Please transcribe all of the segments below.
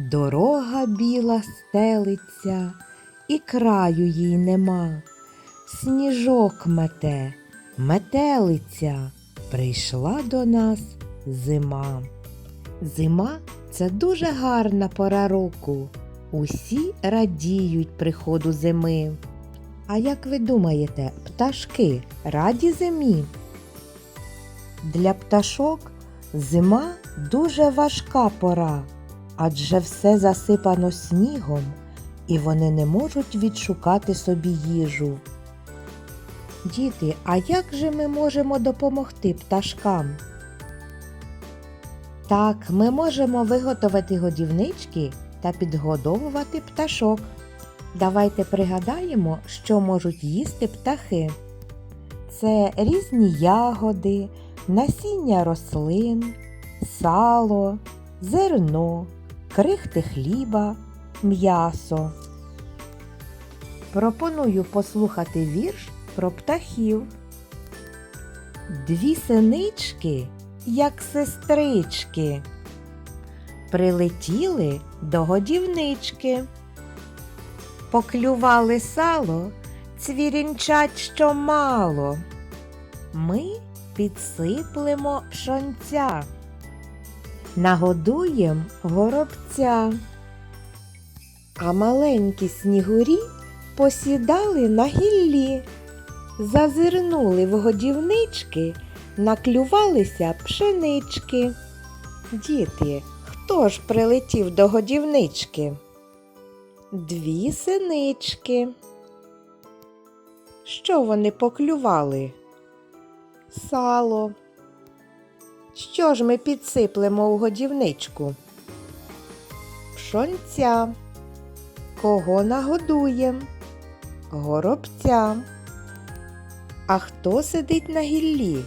Дорога біла стелиться, і краю їй нема. Сніжок мете, метелиця, прийшла до нас зима. Зима це дуже гарна пора року. Усі радіють приходу зими. А як ви думаєте, пташки раді зимі? Для пташок зима дуже важка пора, адже все засипано снігом, і вони не можуть відшукати собі їжу. Діти, а як же ми можемо допомогти пташкам? Так, ми можемо виготовити годівнички та підгодовувати пташок. Давайте пригадаємо, що можуть їсти птахи. Це різні ягоди, насіння рослин, сало, зерно, крихти хліба, м'ясо. Пропоную послухати вірш про птахів. Дві синички, як сестрички, прилетіли до годівнички. Поклювали сало, цвірінчать що мало. Ми підсиплемо пшонця, нагодуєм горобця. А маленькі снігурі посідали на гіллі, зазирнули в годівнички, наклювалися пшенички. Діти, хто ж прилетів до годівнички? Дві синички. Що вони поклювали? Сало. Що ж ми підсиплемо у годівничку? Пшонця. Кого нагодуєм? Горобця. А хто сидить на гіллі?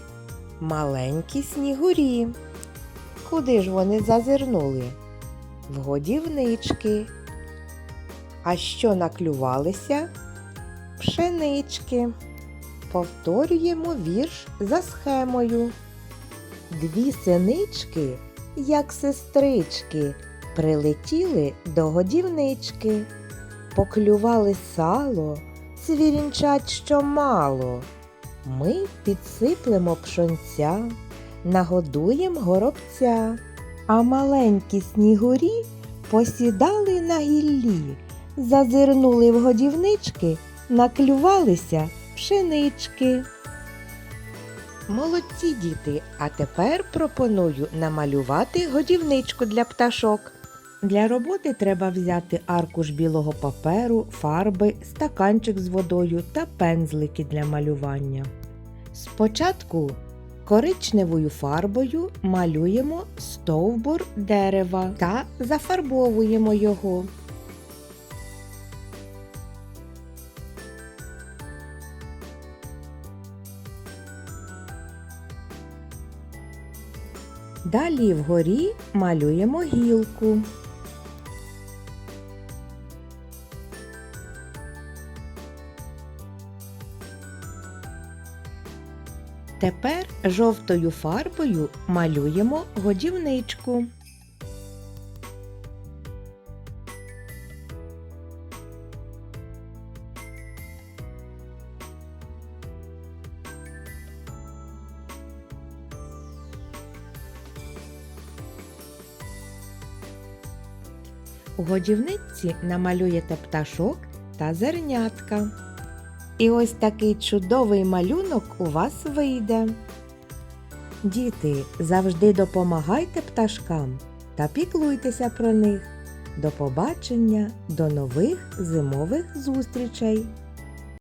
Маленькі снігурі. Куди ж вони зазирнули? В годівнички. А що наклювалися? Пшенички. Повторюємо вірш за схемою. Дві синички, як сестрички, прилетіли до годівнички, поклювали сало, цвірінчать що мало. Ми підсиплемо пшонця, нагодуєм горобця, а маленькі снігурі посідали на гіллі, зазирнули в годівнички, наклювалися пшенички. Молодці діти, а тепер пропоную намалювати годівничку для пташок. Для роботи треба взяти аркуш білого паперу, фарби, стаканчик з водою та пензлики для малювання. Спочатку коричневою фарбою малюємо стовбур дерева та зафарбовуємо його. Далі вгорі малюємо гілку. Тепер жовтою фарбою малюємо годівничку. Годівниці намалюєте пташок та зернятка. І ось такий чудовий малюнок у вас вийде. Діти, завжди допомагайте пташкам та піклуйтеся про них. До побачення, до нових зимових зустрічей!